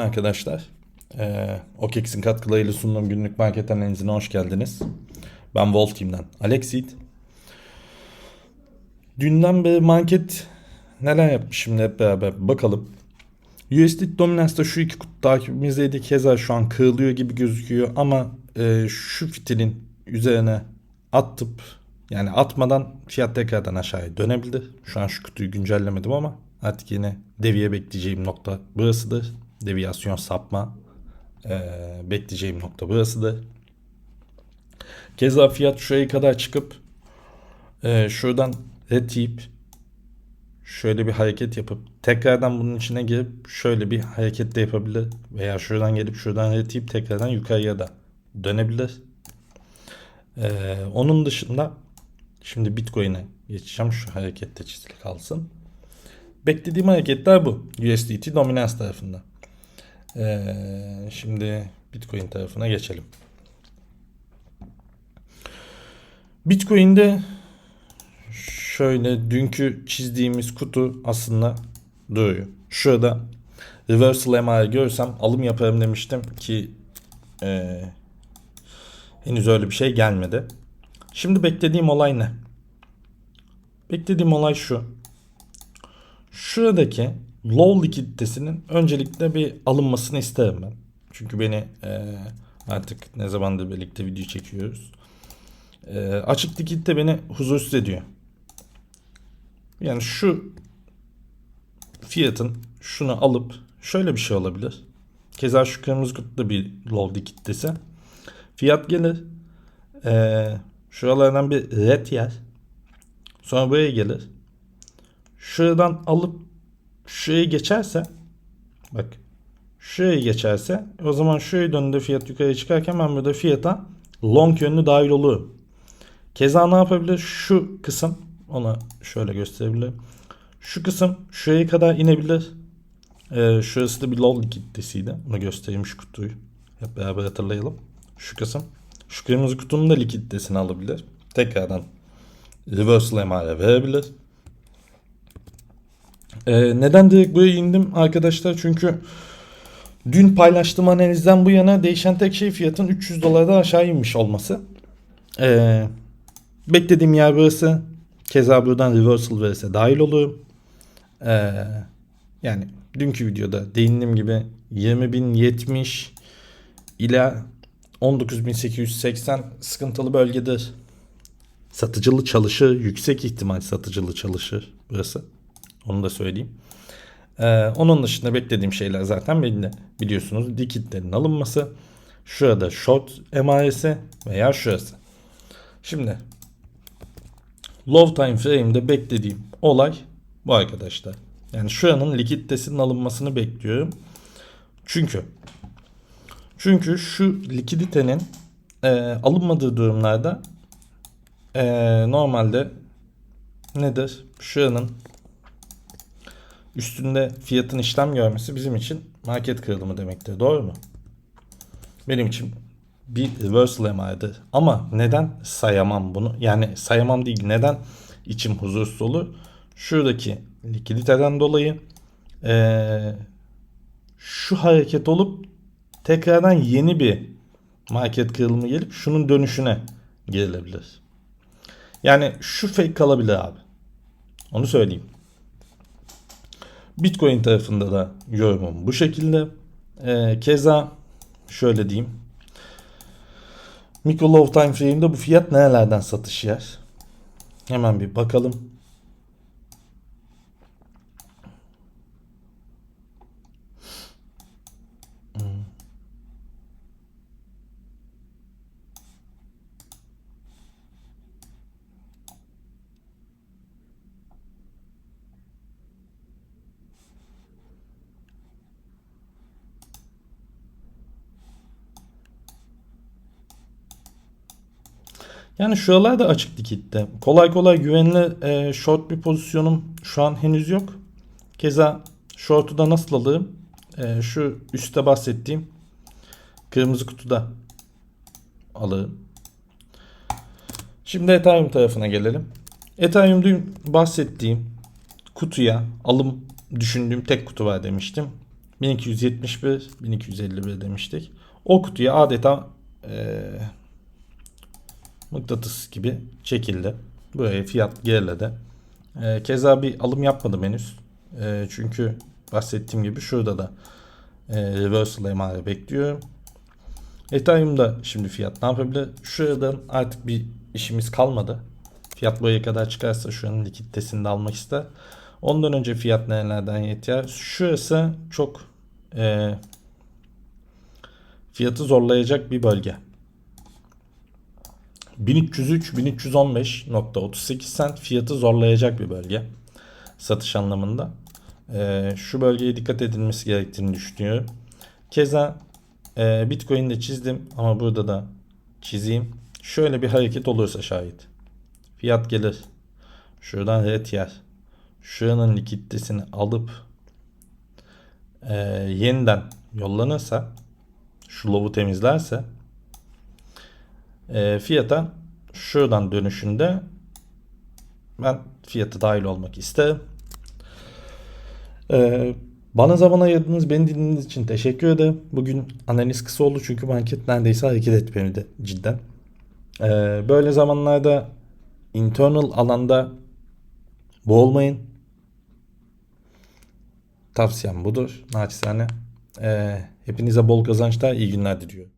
Arkadaşlar. Ee, OKEX'in katkılarıyla sunduğum günlük market analizine hoş geldiniz. Ben Volt Team'den. Dünden beri market neler yapmış şimdi hep beraber bakalım. USD Dominance'da şu iki kutu takibimizdeydi. Keza şu an kırılıyor gibi gözüküyor ama e, şu fitilin üzerine attıp yani atmadan fiyat tekrardan aşağıya dönebilir. Şu an şu kutuyu güncellemedim ama artık yine deviye bekleyeceğim nokta burasıdır. Deviyasyon sapma e, bekleyeceğim nokta burasıdır. Keza fiyat şuraya kadar çıkıp e, şuradan retip şöyle bir hareket yapıp tekrardan bunun içine girip şöyle bir hareket de yapabilir veya şuradan gelip şuradan retip tekrardan yukarıya da dönebilir. Ee, onun dışında şimdi Bitcoin'e geçeceğim. Şu harekette çizili kalsın. Beklediğim hareketler bu. USDT dominans tarafında. Ee, şimdi Bitcoin tarafına geçelim. Bitcoin'de şöyle dünkü çizdiğimiz kutu aslında duruyor. Şurada reversal MR'ı görsem alım yaparım demiştim ki e, henüz öyle bir şey gelmedi. Şimdi beklediğim olay ne? Beklediğim olay şu. Şuradaki low likiditesinin öncelikle bir alınmasını isterim ben. Çünkü beni e, artık ne zamandır birlikte video çekiyoruz. E, açık likidite beni huzursuz ediyor. Yani şu fiyatın şunu alıp şöyle bir şey olabilir. Keza şu kırmızı kutuda bir low likiditesi. Fiyat gelir. Ee, şuralardan bir red yer. Sonra buraya gelir. Şuradan alıp şuraya geçerse bak şuraya geçerse o zaman şuraya döndüğünde fiyat yukarı çıkarken ben burada fiyata long yönlü dahil olur. Keza ne yapabilir? Şu kısım ona şöyle gösterebilirim. Şu kısım şuraya kadar inebilir. Ee, şurası da bir low likiditesiydi. Onu göstereyim şu kutuyu. Hep beraber hatırlayalım. Şu kısım. Şu kırmızı kutunun da likiditesini alabilir. Tekrardan reversal MR'e verebilir. Ee, neden direkt buraya indim arkadaşlar? Çünkü dün paylaştığım analizden bu yana değişen tek şey fiyatın 300 dolardan aşağı inmiş olması. Ee, beklediğim yer burası. Keza buradan reversal verirse dahil olur. Ee, yani dünkü videoda değindiğim gibi 20.070 ila 19.880 sıkıntılı bölgedir. Satıcılı çalışır. Yüksek ihtimal satıcılı çalışır burası. Onu da söyleyeyim. Ee, onun dışında beklediğim şeyler zaten belli. Biliyorsunuz dikitlerin alınması. Şurada short emaresi veya şurası. Şimdi low time frame'de beklediğim olay bu arkadaşlar. Yani şuranın likiditesinin alınmasını bekliyorum. Çünkü çünkü şu likiditenin e, alınmadığı durumlarda e, normalde nedir? Şuranın üstünde fiyatın işlem görmesi bizim için market kırılımı demektir. Doğru mu? Benim için bir reversal MR'dır. Ama neden sayamam bunu? Yani sayamam değil. Neden içim huzursuz olur? Şuradaki likiditeden dolayı ee, şu hareket olup tekrardan yeni bir market kırılımı gelip şunun dönüşüne girilebilir. Yani şu fake kalabilir abi. Onu söyleyeyim. Bitcoin tarafında da yorumum bu şekilde. Ee, keza şöyle diyeyim. Micro low time frame'de bu fiyat nerelerden satış yer? Hemen bir bakalım. Yani şuralar da açık dikitte. Kolay kolay güvenli e, short bir pozisyonum şu an henüz yok. Keza short'u da nasıl alırım? E, şu üstte bahsettiğim kırmızı kutuda alırım. Şimdi Ethereum tarafına gelelim. Ethereum dün bahsettiğim kutuya alım düşündüğüm tek kutu var demiştim. 1271, 1251 demiştik. O kutuya adeta eee mıknatıs gibi çekildi. Buraya fiyat geriledi. Eee keza bir alım yapmadım henüz. Eee, çünkü bahsettiğim gibi şurada da eee reversal emare bekliyorum. Ethereum'da şimdi fiyat ne yapabilir? Şuradan artık bir işimiz kalmadı. Fiyat buraya kadar çıkarsa şuranın likiditesini de almak ister. Ondan önce fiyat nerelerden yeter? Şurası çok eee, fiyatı zorlayacak bir bölge. 1303-1315.38 sent fiyatı zorlayacak bir bölge. Satış anlamında. Eee, şu bölgeye dikkat edilmesi gerektiğini düşünüyorum. Keza eee Bitcoin'de çizdim ama burada da çizeyim. Şöyle bir hareket olursa şayet. Fiyat gelir. Şuradan red yer. Şuranın likiditesini alıp eee, yeniden yollanırsa şu lovu temizlerse eee, fiyata şuradan dönüşünde ben fiyatı dahil olmak isterim. Eee, bana zaman ayırdınız, beni dinlediğiniz için teşekkür ederim. Bugün analiz kısa oldu çünkü market neredeyse hareket etmedi cidden. Eee, böyle zamanlarda internal alanda boğulmayın. Tavsiyem budur. Naçizane. Eee, hepinize bol kazançlar, iyi günler diliyorum.